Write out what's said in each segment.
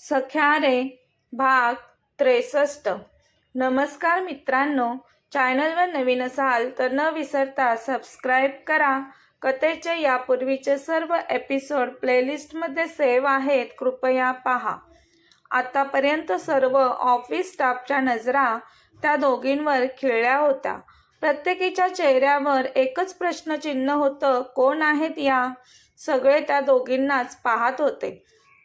सख्यारे भाग त्रेसष्ट. नमस्कार मित्रांनो चॅनलवर नवीन असाल तर न विसरता सबस्क्राईब करा. कथेचे यापूर्वीचे सर्व एपिसोड प्लेलिस्टमध्ये सेव्ह आहेत कृपया पहा. आतापर्यंत सर्व ऑफिस स्टाफच्या नजरा त्या दोघींवर खिळल्या होत्या. प्रत्येकीच्या चेहऱ्यावर एकच प्रश्नचिन्ह होतं कोण आहेत या? सगळे त्या दोघींनाच पाहत होते.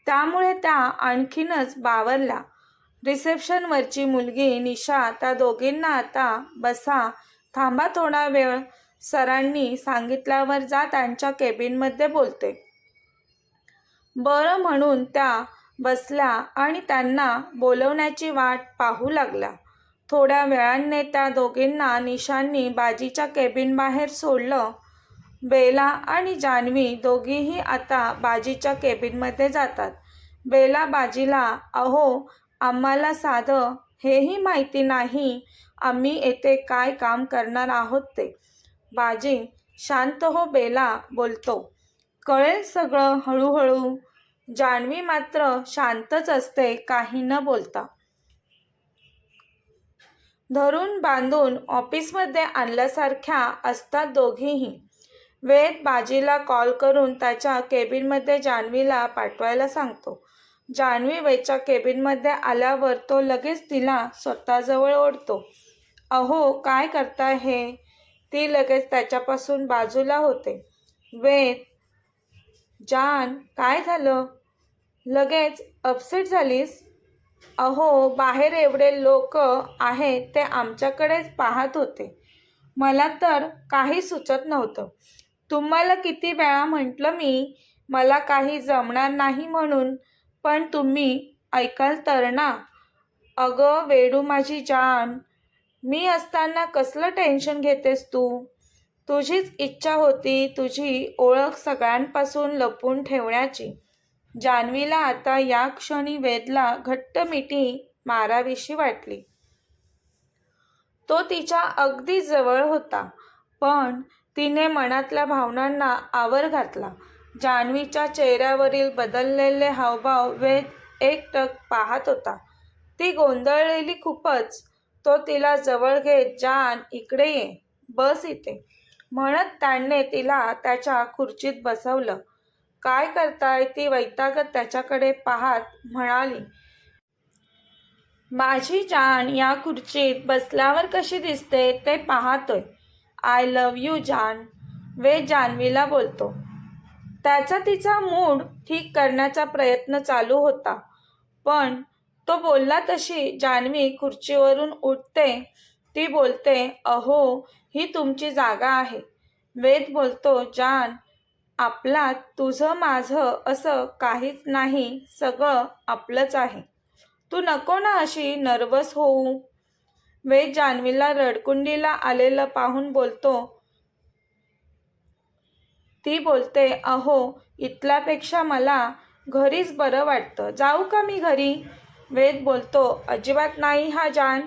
त्यामुळे त्या आणखीनच बावरल्या रिसेप्शनवरची मुलगी निशा त्या दोघींना आता बसा थांबा थोडा वेळ सरांनी सांगितल्यावर जा त्यांच्या केबिनमध्ये बोलते. बरं म्हणून त्या बसल्या आणि त्यांना बोलवण्याची वाट पाहू लागल्या. थोड्या वेळाने त्या दोघींना निशांनी बाजीच्या केबिन बाहेर सोडलं बेला आणि जान्हवी दोघीही आता बाजीच्या केबिनमध्ये जातात. बेला बाजीला अहो आम्हाला साधं हेही माहिती नाही आम्ही येथे काय काम करणार आहोत ते. बाजी शांत हो बेला बोलतो. कळेल सगळं हळूहळू. जान्हवी मात्र शांतच असते काही न बोलता. धरून बांधून ऑफिसमध्ये आणल्यासारख्या असतात दोघीही. वेद बाजीला कॉल करून त्याच्या केबिनमध्ये जान्हवीला पाठवायला सांगतो. जान्हवी वेदच्या केबिनमध्ये आल्यावर तो लगेच तिला स्वतःजवळ ओढतो. अहो काय करता हे? ती लगेच त्याच्यापासून बाजूला होते. वेद जान काय झालं? लगेच अपसेट झालीस? अहो बाहेर एवढे लोक आहेत ते आमच्याकडेच पाहत होते. मला तर काही सुचत नव्हतं. तुम्हाला किती वेळा म्हटलं मी मला काही जमणार नाही म्हणून पण तुम्ही ऐकाल तर ना. अगं वेडू माझी जान मी असताना कसलं टेन्शन घेतेस तू? तुझीच इच्छा होती तुझी ओळख सगळ्यांपासून लपून ठेवण्याची. जान्हवीला आता या क्षणी वेदला घट्ट मिठी मारावीशी वाटली. तो तिच्या अगदी जवळ होता पण तिने मनातल्या भावनांना आवर घातला. जान्हवीच्या चेहऱ्यावरील बदललेले हावभाव वेद एकटक पाहत होता. ती गोंधळलेली खूपच. तो तिला जवळ घेत जान इकडे ये. बस इथे. म्हणत त्याने तिला त्याच्या खुर्चीत बसवलं. काय करताय? ती वैतागत त्याच्याकडे पाहत म्हणाली. माझी जान या खुर्चीत बसल्यावर कशी दिसते ते पाहतोय. आय लव यू जान. वे जान्हवीला बोलतो. त्याचा तिचा मूड ठीक करण्याचा प्रयत्न चालू होता. पण तो बोलला तशी जान्हवी खुर्चीवरून उठते. ती बोलते अहो ही तुमची जागा आहे. वेद बोलतो जान आपला तुझं माझं असं काहीच नाही. सगळं आपलंच आहे. तू नको ना अशी नर्वस होऊ. वेद जान्हवीला रडकुंडीला आलेलं पाहून बोलतो. ती बोलते अहो इथल्यापेक्षा मला घरीच बरं वाटतं. जाऊ का मी घरी? वेद बोलतो अजिबात नाही हा जान.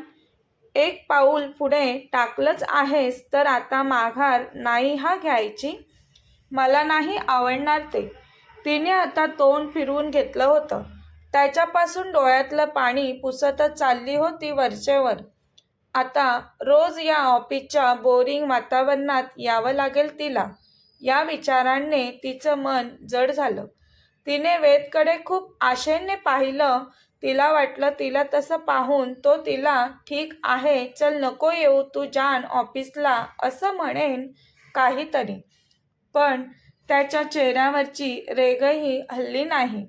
एक पाऊल पुढे टाकलंच आहेस तर आता माघार नाही हा घ्यायची? मला नाही आवडणार ते. तिने आता तोंड फिरवून घेतलं होतं. त्याच्यापासून डोळ्यातलं पाणी पुसतच चालली होती वरचेवर. आता रोज या ऑफिसच्या बोरिंग वातावरणात यावं लागेल तिला. या विचारांनी तिचं मन जड झालं. तिने वेदकडे खूप आशेने पाहिलं. तिला वाटलं तिला तसं पाहून तो तिला ठीक आहे चल नको येऊ तू जान ऑफिसला असं म्हणेन काहीतरी. पण त्याच्या चेहऱ्यावरची रेगही हल्ली नाही.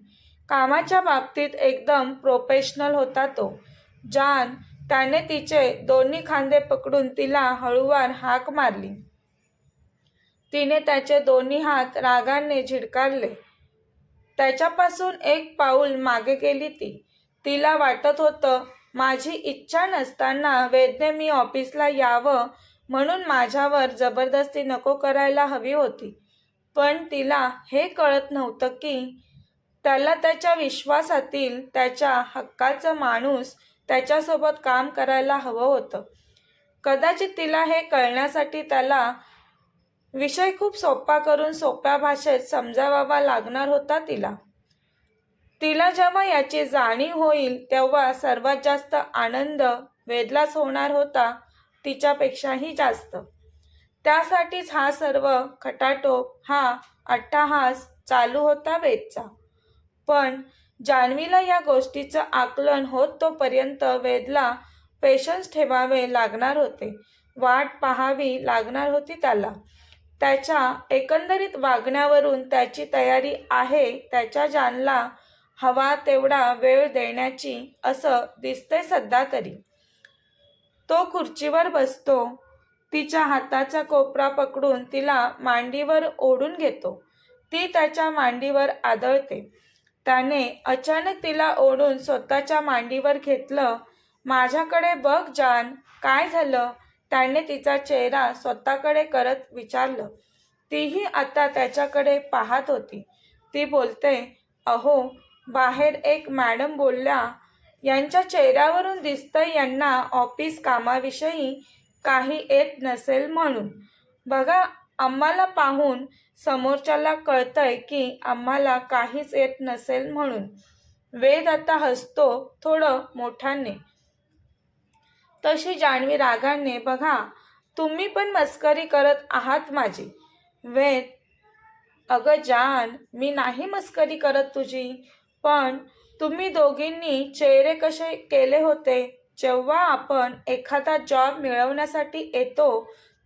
कामाच्या बाबतीत एकदम प्रोफेशनल होता तो. जान त्याने तिचे दोन्ही खांदे पकडून तिला हळूवार हाक मारली. तिने त्याचे दोन्ही हात रागाने झिडकारले. त्याच्यापासून एक पाऊल मागे गेली ती. तिला वाटत होतं माझी इच्छा नसताना वेदने मी ऑफिसला यावं म्हणून माझ्यावर जबरदस्ती नको करायला हवी होती. पण तिला हे कळत नव्हतं की त्याला त्याच्या विश्वासातील त्याच्या हक्काचं माणूस त्याच्यासोबत काम करायला हवं होतं. कदाचित तिला हे कळण्यासाठी त्याला विषय खूप सोपा करून सोप्या भाषेत समजावावा लागणार होता तिला. तिला जेव्हा याची जाणीव होईल तेव्हा सर्वात जास्त आनंद वेदलाच होणार होता तिच्यापेक्षाही जास्त. त्यासाठीच हा सर्व खटाटोप हा अट्टाहास चालू होता वेदचा. पण जान्हवीला या गोष्टीचं आकलन होत तोपर्यंत वेदला पेशन्स ठेवावे लागणार होते. वाट पाहावी लागणार होती त्याला. त्याच्या एकंदरीत वागण्यावरून त्याची तयारी आहे त्याच्या जानला हवा तेवढा वेळ देण्याची असं दिसते सध्या तरी. तो खुर्चीवर बसतो तिच्या हाताचा कोपरा पकडून तिला मांडीवर ओढून घेतो. ती त्याच्या मांडीवर आदळते. त्याने अचानक तिला ओढून स्वतःच्या मांडीवर घेतलं. माझ्याकडे बघ जान काय झालं? त्याने तिचा चेहरा स्वतःकडे करत विचारलं. तीही आता त्याच्याकडे पाहत होती. ती बोलते अहो बाहेर एक मॅडम बोलल्या यांच्या चेहऱ्यावरून दिसतंय यांना ऑफिस कामाविषयी काही येत नसेल म्हणून. बघा आम्हाला पाहून समोरच्याला कळतंय की आम्हाला काहीच येत नसेल म्हणून. वेद आता हसतो थोडं मोठ्याने तशी जाणवी रागाने बघा तुम्ही पण मस्करी करत आहात माझी. वेद अगं जान मी नाही मस्करी करत तुझी पण तुम्ही दोघींनी चेहरे कसे केले होते? जेव्हा आपण एखादा जॉब मिळवण्यासाठी येतो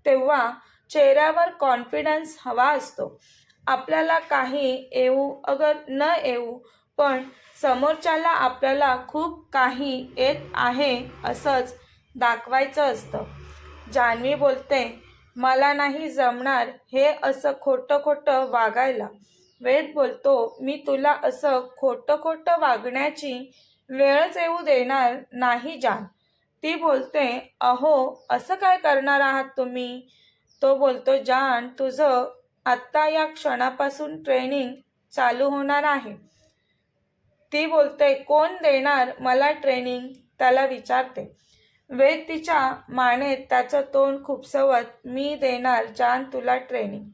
तेव्हा चेहऱ्यावर कॉन्फिडन्स हवा असतो. आपल्याला काही येऊ अगर न येऊ पण समोरच्याला आपल्याला खूप काही येत आहे असंच दाखवायचं असतं. जान्हवी बोलते मला नाही जमणार हे असं खोटं खोटं वागायला. वेद बोलतो मी तुला असं खोटं खोटं वागण्याची वेळच येऊ देणार नाही जान. ती बोलते अहो असं काय करणार आहात तुम्ही? तो बोलतो जान तुझं आत्ता या क्षणापासून ट्रेनिंग चालू होणार आहे. ती बोलते कोण देणार मला ट्रेनिंग त्याला विचारते. वेद तिच्या मानेत त्याचं तोंड खुपसवत मी देणार जान तुला ट्रेनिंग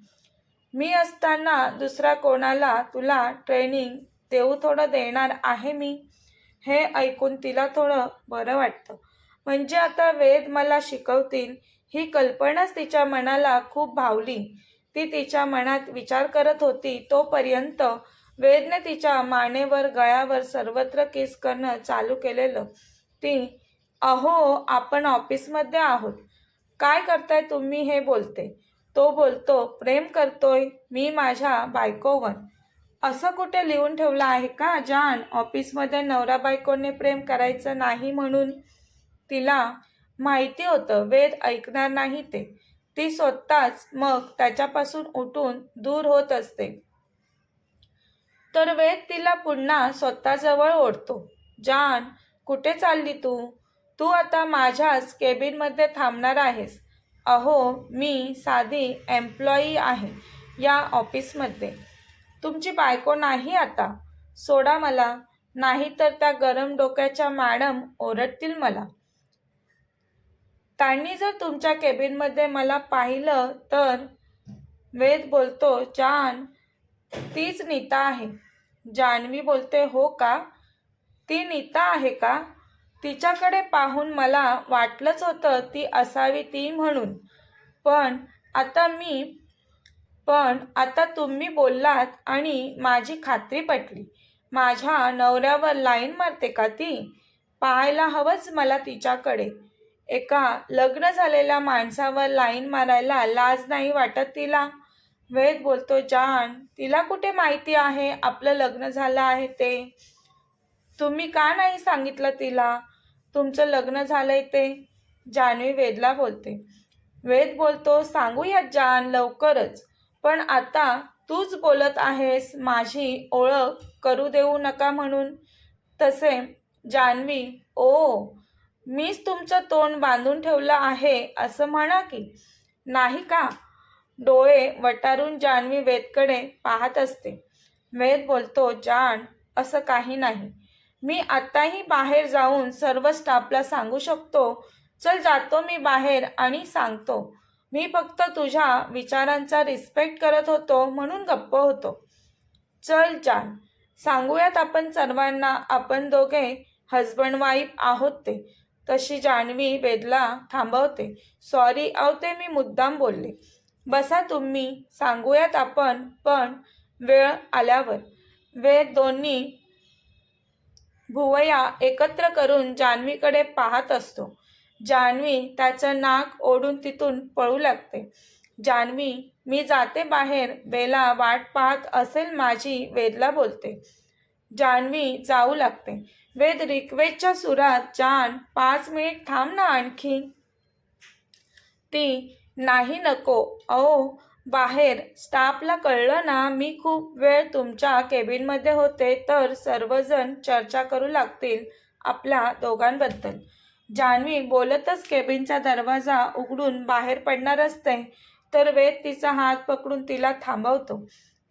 मी असताना दुसरा कोणाला तुला ट्रेनिंग देऊ थोडं देणार आहे मी? हे ऐकून तिला थोडं बरं वाटतं. म्हणजे आता वेद मला शिकवतील ही कल्पनाच तिच्या मनाला खूप भावली. ती तिच्या मनात विचार करत होती तोपर्यंत वेदने तिच्या मानेवर गळ्यावर सर्वत्र किस करणं चालू केलेलं. ती अहो आपण ऑफिसमध्ये आहोत. काय करताय तुम्ही हे बोलते तो बोलतो प्रेम करतोय मी माझ्या बायकोवर. असं कुठे लिहून ठेवलं आहे का? जान ऑफिसमध्ये नवरा बायकोने प्रेम करायचं नाही म्हणून तिला माहिती होतं. वेद ऐकणार नाही ते. ती स्वतःच मग त्याच्यापासून उठून दूर होत असते. तर वेद तिला पुन्हा स्वतःजवळ ओढतो. जान कुठे चालली तू? तू आता माझ्याच केबिनमध्ये थांबणार आहेस. अहो मी साधी एम्प्लॉई आहे या ऑफिसमध्ये. तुमची बायको नाही आता? सोडा मला. नाही तर त्या गरम डोक्याच्या मॅडम ओरडतील मला. त्यांनी जर तुमच्या केबिनमध्ये मला पाहिलं तर वेद बोलतो जान तीच नीता आहे. जान्हवी बोलते हो का? ती नीता आहे का? तिच्याकडे पाहून मला वाटलंच होतं ती असावी ती म्हणून. पण आता मी पण आता तुम्ही बोललात आणि माझी खात्री पटली. माझ्या नवऱ्यावर लाईन मारते का ती? पाहायला हवंच मला तिच्याकडे. एका लग्न झालेल्या माणसावर लाईन मारायला लाज नाही वाटत तिला? वेद बोलतो जान तिला कुठे माहिती आहे आपलं लग्न झालं आहे ते? तुम्ही का नाही सांगितलं तिला तुमचं लग्न झालंय ते? जान्हवी वेदला बोलते. वेद बोलतो सांगूयात जान लवकरच पण आता तूच बोलत आहेस माझी ओळख करू देऊ नका म्हणून. तसे जान्हवी ओ मीच तुमचं तोंड बांधून ठेवलं आहे असं म्हणा की. नाही का? डोळे वटारून जान्हवी वेदकडे पाहत असते. वेद बोलतो जान असं काही नाही. मी आत्ताही बाहेर जाऊन सर्व स्टाफला सांगू शकतो. चल जातो मी बाहेर आणि सांगतो. मी फक्त तुझ्या विचारांचा रिस्पेक्ट करत होतो म्हणून गप्प होतो. चल जान. सांगूयात आपण सर्वांना आपण दोघे हजबंड वाईफ आहोत ते. तशी जान्हवी वेदला थांबवते. सॉरी अहो ते मी मुद्दाम बोलले. बसा तुम्ही सांगूयात आपण पण वेळ आल्यावर. वेद दोन्ही भुवया एकत्र करून जान्हवीकडे पाहत असतो. जान्हवी त्याचं नाक ओढून तिथून पळू लागते. जान्हवी मी जाते बाहेर बेला वाट पाहत असेल माझी वेदला बोलते. जान्हवी जाऊ लागते. वेद रिक्वेस्टच्या सुरात जान पाच मिनिट थांब ना आणखी. ती नाही नको. अहो बाहेर. स्टाफला कळलं ना मी खूप वेळ तुमच्या केबिनमध्ये होते तर सर्वजण चर्चा करू लागतील आपल्या दोघांबद्दल. जान्हवी बोलतच केबिनचा दरवाजा उघडून बाहेर पडणार असते तर वेद तिचा हात पकडून तिला थांबवतो.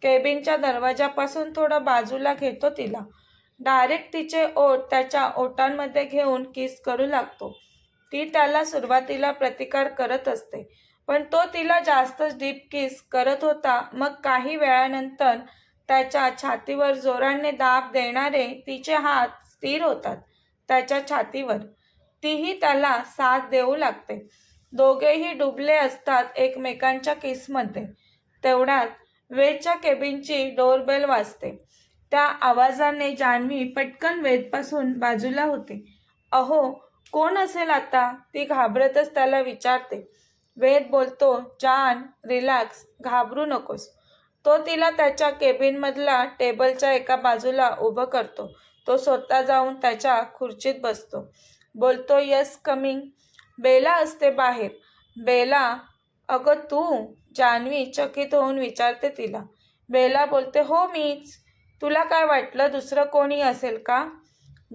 केबिनच्या दरवाजापासून थोडं बाजूला घेतो तिला. डायरेक्ट तिचे ओठ त्याच्या ओठांमध्ये घेऊन किस करू लागतो. ती त्याला सुरुवातीला प्रतिकार करत असते पण तो तिला जास्तच डीप किस करत होता. मग काही वेळानंतर त्याच्या छातीवर जोराने दाब देणारे तिचे हात स्थिर होतात त्याच्या छातीवर. तीही त्याला साथ देऊ लागते. दोघेही डुबले असतात एकमेकांच्या किसमध्ये. तेवढ्यात वेच्या केबिनची डोरबेल वाजते. त्या आवाजाने जान्हवी पटकन वेदपासून बाजूला होते. अहो कोण असेल आता? ती घाबरतच त्याला विचारते. वेद बोलतो जान रिलॅक्स घाबरू नकोस. तो तिला त्याच्या केबिनमधला टेबलच्या एका बाजूला उभं करतो. तो स्वतः जाऊन त्याच्या खुर्चीत बसतो. बोलतो यस कमिंग. बेला असते बाहेर. बेला? अगं तू? जान्हवी चकित होऊन विचारते तिला. बेला बोलते हो मीच. तुला काय वाटलं दुसरं कोणी असेल का?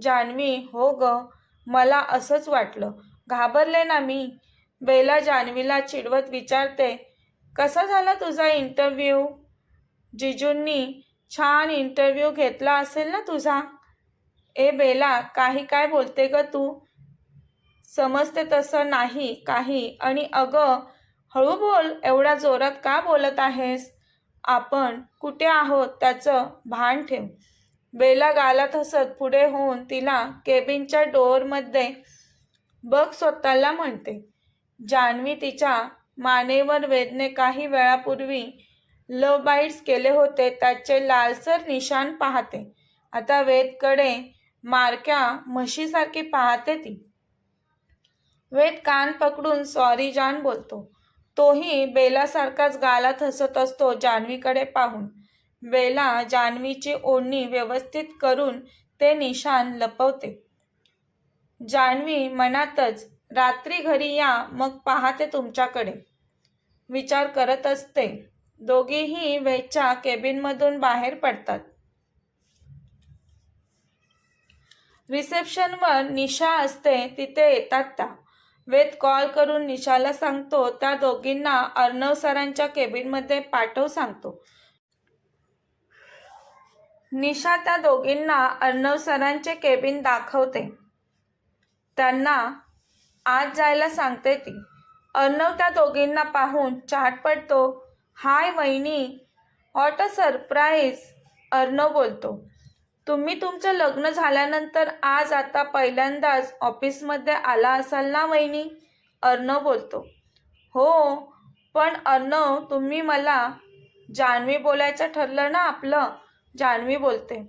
जान्हवी हो ग मला असंच वाटलं. घाबरले ना मी? बेला जान्हवीला चिडवत विचारते कसा झाला तुझा इंटरव्ह्यू जिजूंनी छान इंटरव्ह्यू घेतला असेल ना तुझा? ए बेला काही काय बोलते ग तू? समजते तसं नाही काही. आणि अगं हळू बोल एवढ्या जोरात का बोलत आहेस? आपण कुठे आहोत त्याचं भान ठेव. बेला गालात हसत पुढे होऊन तिला केबिनच्या डोअरमध्ये बघ स्वतःला म्हणते. जान्हवी तिच्या मानेवर वेदने काही वेळापूर्वी लव बाईट्स केले होते त्याचे लालसर निशाण पाहते. आता वेदकडे मारक्या म्हशीसारखी पाहते ती. वेद कान पकडून सॉरी जान बोलतो. तोही बेलासारखाच गालात हसत असतो जान्हवीकडे पाहून. बेला जान्हवीची ओढणी व्यवस्थित करून ते निशान लपवते. जान्हवी मनातच रात्री घरी या मग पाहते तुमच्याकडे विचार करत असते. दोघेही वेच्या केबिनमधून बाहेर पडतात. रिसेप्शनवर निशा असते तिथे येतात त्या. वेद कॉल करून निशाला सांगतो त्या दोघींना अर्णव सरांच्या केबिनमध्ये पाठव सांगतो. निशा त्या दोघींना अर्णव सरांचे केबिन दाखवते. त्यांना आत जायला सांगते ती. अर्णव त्या दोघींना पाहून चाट पडतो हाय वहिनी. हॉट अ सरप्राईज अर्णव बोलतो. तुम्ही तुमचं लग्न झाल्यानंतर आज आता पहिल्यांदाच ऑफिसमध्ये आला असाल ना वहिनी? अर्णव बोलतो. हो पण अर्णव तुम्ही मला जान्हवी बोलायचं ठरलं ना आपलं? जान्हवी बोलते.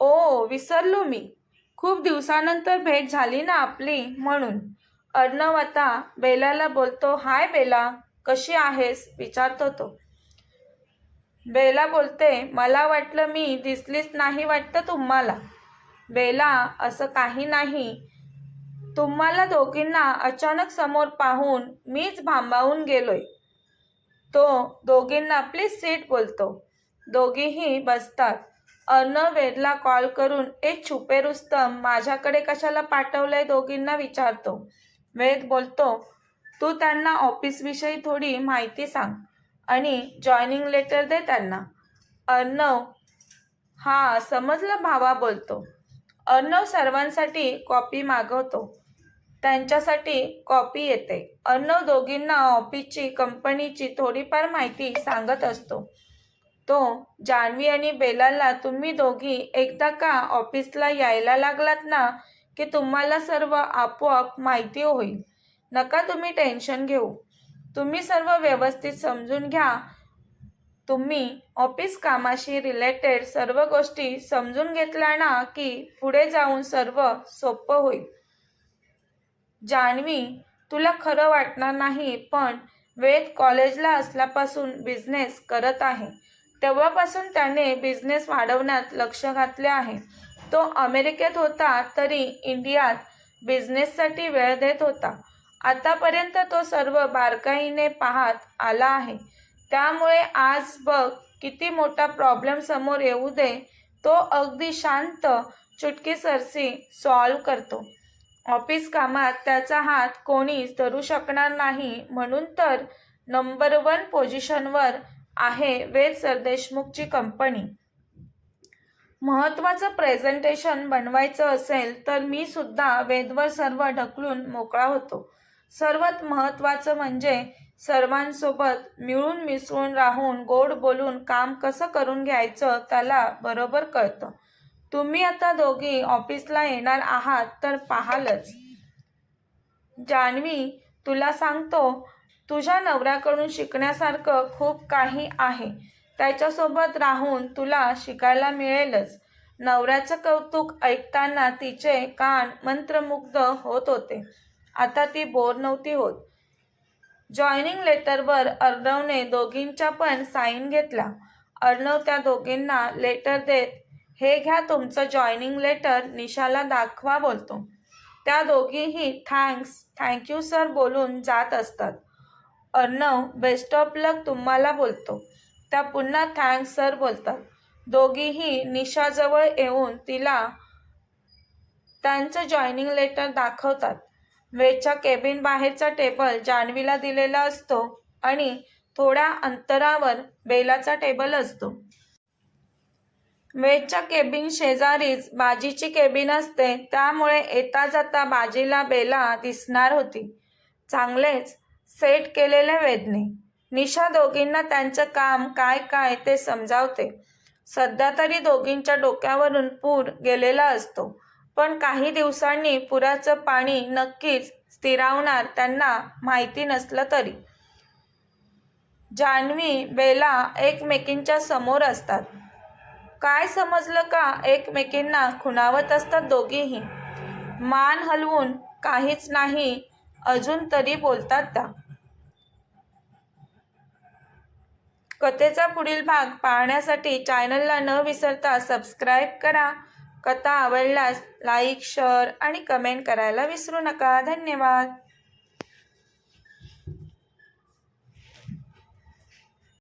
ओ विसरलो मी. खूप दिवसानंतर भेट झाली ना आपली म्हणून. अर्णव आता बेलाला बोलतो हाय बेला कशी आहेस? विचारतो तो. बेला बोलते मला वाटलं मी दिसलीच नाही वाटतं तुम्हाला. बेला असं काही नाही. तुम्हाला दोघींना अचानक समोर पाहून मीच भांबावून गेलोय. तो दोघींना प्लीज सीट बोलतो. दोघीही बसतात. अर्णव वेदला कॉल करून एक छुपे रुस्तम माझ्याकडे कशाला पाठवलंय? दोघींना विचारतो. वेद बोलतो तू त्यांना ऑफिसविषयी थोडी माहिती सांग. आणि जॉईनिंग लेटर दे त्यांना. अर्णव हा समजलं भावा बोलतो. अर्णव सर्वांसाठी कॉपी मागवतो. त्यांच्यासाठी कॉपी येते. अर्णव दोघींना ऑफिसची कंपनीची थोडीफार माहिती सांगत असतो. तो जान्हवी आणि बेलाला तुम्ही दोघी एकदा का ऑफिसला यायला लागलात ना की तुम्हाला सर्व आपोआप माहिती होईल. नका तुम्ही टेन्शन घेऊ. तुम्ही सर्व व्यवस्थित समजून घ्या. तुम्ही ऑफिस कामाशी रिलेटेड सर्व गोष्टी समजून घेतल्या ना की पुढे जाऊन सर्व सोपं होईल. जान्हवी तुला खरं वाटणार नाही पण वेद कॉलेजला असल्यापासून बिझनेस करत आहे. तेव्हापासून त्याने बिझनेस वाढवण्यात लक्ष घातले आहे. तो अमेरिकेत होता तरी इंडियात बिझनेससाठी वेळ देत होता. आतापर्यंत तो सर्व बारकाईने पाहत आला आहे. त्यामुळे आज बघ किती मोठा प्रॉब्लेम समोर येऊ दे. तो अगदी शांत चुटकीसरशी सॉल्व करतो. ऑफिस कामात त्याचा हात कोणीच धरू शकणार नाही म्हणून तर नंबर वन पोझिशनवर आहे वेद सरदेशमुखची कंपनी. महत्त्वाचं प्रेझेंटेशन बनवायचं असेल तर मी सुद्धा वेदवर सर्व ढकलून मोकळा होतो. सर्वात महत्त्वाचं म्हणजे सर्वांसोबत मिळून मिसळून राहून गोड बोलून काम कसं करून घ्यायचं त्याला बरोबर कळतं. तुम्ही आता दोघी ऑफिसला येणार आहात तर पाहालच. जान्हवी तुला सांगतो तुझ्या नवऱ्याकडून शिकण्यासारखं खूप काही आहे. त्याच्यासोबत राहून तुला शिकायला मिळेलच. नवऱ्याचं कौतुक ऐकताना तिचे कान मंत्रमुग्ध होत होते. आता ती बोर नव्हती होत. जॉईनिंग लेटरवर अर्णवने दोघींच्या पण साईन घेतला. अर्णव त्या दोघींना लेटर देत हे घ्या तुमचं जॉईनिंग लेटर निशाला दाखवा बोलतो. त्या दोघीही थँक्स थँक्यू सर बोलून जात असतात. अर्णव बेस्ट ऑफ लक तुम्हाला बोलतो. त्या पुन्हा थँक्स सर बोलतात. दोघीही निशाजवळ येऊन तिला त्यांचं जॉईनिंग लेटर दाखवतात. वेच्या केबिन बाहेरचा टेबल जान्हवीला दिलेला असतो आणि थोड्या अंतरावर बेलाचा टेबल असतो. वेदच्या केबिन शेजारीच बाजीची केबिन असते. त्यामुळे येता जाता बाजीला बेला दिसणार होती. चांगलेच सेट केलेले वेदने. निशा दोघींना त्यांचं काम काय काय ते समजावते. सध्या तरी दोघींच्या डोक्यावरून पूर गेलेला असतो. पण काही दिवसांनी पुराचं पाणी नक्कीच स्थिरावणार त्यांना माहिती नसलं तरी. जान्हवी बेला एकमेकींच्या समोर असतात. काय समजलं का एकमेकींना खुणावत असतात दोघीही? मान हलवून काहीच नाही अजून तरी बोलतात त्या. कथेचा पुढील भाग पाहण्यासाठी चॅनलला न विसरता सबस्क्राईब करा. कथा आवडल्यास लाईक शेअर आणि कमेंट करायला विसरू नका. धन्यवाद.